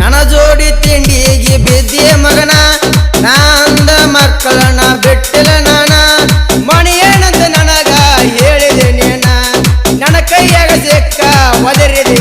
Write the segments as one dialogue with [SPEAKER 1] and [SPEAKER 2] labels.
[SPEAKER 1] ನನ್ನ ಜೋಡಿ ತಿಂಡಿಗೆ ಬಿದ್ದಿ ಮಗನ? ನಾ ಅಂದ ಮಕ್ಕಳನ್ನ ಬಿಟ್ಟಿಲ್ಲ ನಾನ? ಮಣಿಯೇನಂತ ನನಗ ಹೇಳಿದೆ ನೀನ. ನನ್ನ ಕೈಯಾಗ ಸಿಕ್ಕ ಒದರಿದೆಯನ್ನ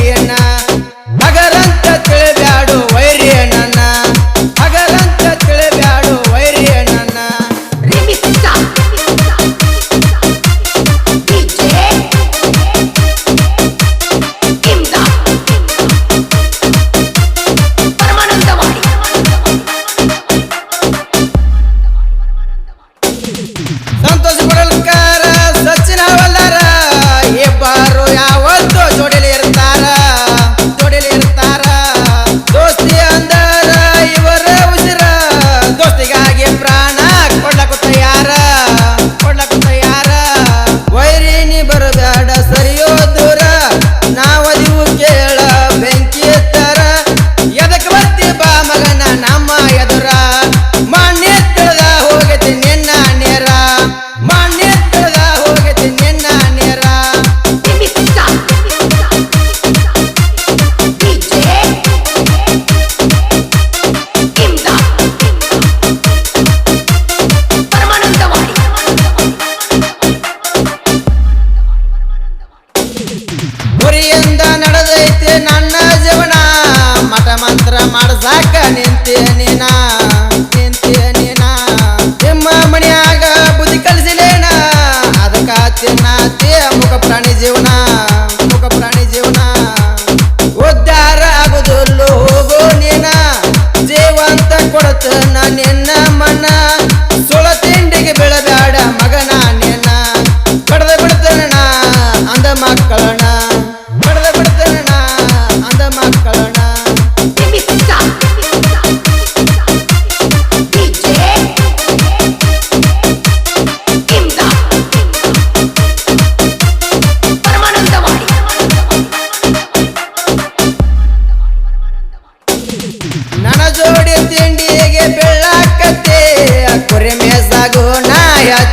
[SPEAKER 1] ನನ್ನ ಜೀವನ ಮಠ ಮಂತ್ರ ಮಾಡ್ಸಾಕ ನಿಂತೆ ನೀನ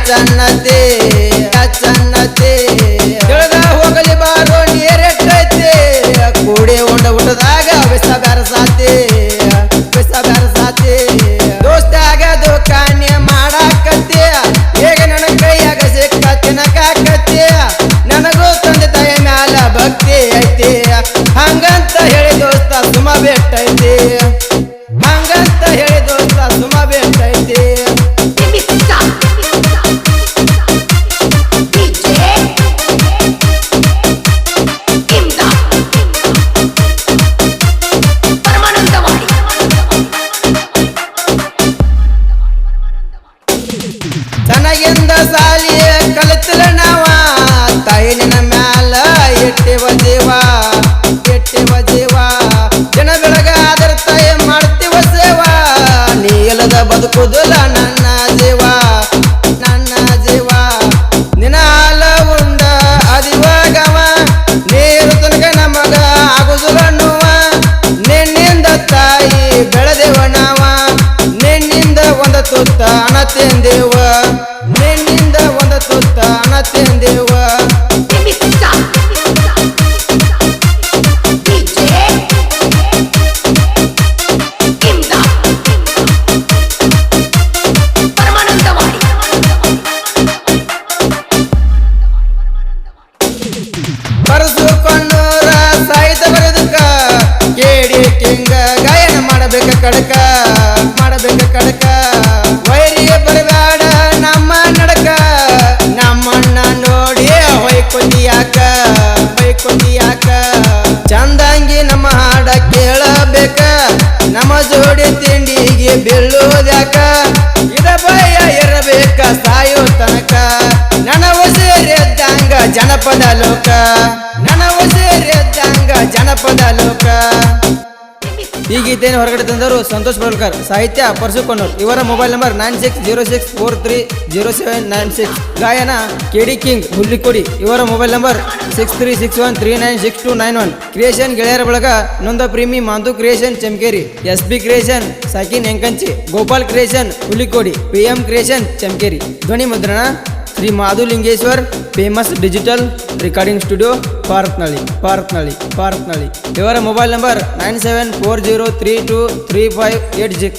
[SPEAKER 1] ನಾಯ ಚನ್ನತೆ ಚನ್ನತೆ ತಿಳಿದ ಹೋಗಲಿ ಬಾರೋ ನೀರೆಟ್ಟೈತೆ ಕೂಡೆ ಉಂಡ ಊಟದಾಗ ವಿಷ ಬೆರಸಾತಿ ವಿಷ ದೋಸ್ತ ದೋಸ್ತಾಗ ದುಕಾನೆ ಮಾಡಾಕತ್ತೆ ಹೇಗೆ ನನ್ನ ಕೈಯಾಗ ಸಿಕ್ಕ ತಿನ್ನಕಾಕತ್ತೆ ನನಗೂ ತಂದೆ ತಾಯಿ ಮ್ಯಾಲ ಭಕ್ತಿ ಬದುಕುದಿಲ್ಲ ನನ್ನ ಜೀವ ನನ್ನ ಜೀವ. ನಿನ್ನ ಹಾಲ ಉಂಡ ಅದಿವಾಗವ, ನೀರು ತನಕ ನಮಗ ಆಗುದಿಲ್ಲ ನೋವ ನಿನ್ನಿಂದ ತಾಯಿ ಬೆಳೆದೇವ ನಾವ ನಿನ್ನಿಂದ ಒಂದ ತುತ್ತ ಅಣ ತಿಂದೇವ ನಿನ್ನಿಂದ ಒಂದ ತುತ್ತ ಅಣ ತಿಂದೇವ ಕಡಕ ಮಾಡಬೇಕ ಕಡಕ. ವೈರಿಯ ಬರಬೇಡ ನಮ್ಮ ನಡಕ. ನಮ್ಮಣ್ಣ ನೋಡಿ ಹೊಯ್ಕೊಂಡಿಯಾಕ ಹೊಯ್ಕೊಂಡಿಯಾಕ ಚಂದಂಗಿ ನಮ್ಮ ಹಾಡ ಕೇಳಬೇಕ. ನಮ್ಮ ಜೋಡಿ ತಿಂಡಿಗೆ ಬೆಳ್ಳೋದ್ಯಾಕ ಇದ ಭಯ ಇರಬೇಕ ಸಾಯೋ ತನಕ. ನನ್ನ ಸೇರಿದ್ದಂಗ ಜನಪದ ಲೋಕ. ನನ್ನ ಸೇರಿದ್ದಂಗ ಜನಪದ ಲೋಕ. ಈ ಗೀತೆಯನ್ನು ಹೊರಗಡೆ ತಂದವರು ಸಂತೋಷ್ ಬೋಲ್ಕರ್ ಸಾಹಿತ್ಯ ಪರಸುಕೊನ್ನೂರ್ ಇವರ mobile number nine six zero six four three zero seven nine six. ಗಾಯನ ಕೆಡಿ ಕಿಂಗ್ ಹುಲ್ಲಿಕೋಡಿ. ಇವರ mobile number six three six one three nine six two nine one. Creation ಗೆಳೆಯರ ಬಳಗ ನೊಂದ ಪ್ರೇಮಿ Mantu creation Chamakeri. S B creation ಸಾಕಿನ್ Yankanchi. Gopal creation Hulikodi P M creation Chamakeri. ಧ್ವನಿ ಮುದ್ರಣ Shri Madhulingeshwar. Famous digital recording studio Paratnalli Paratnalli Paratnalli ಇವರ mobile number nine seven four zero three two three five eight six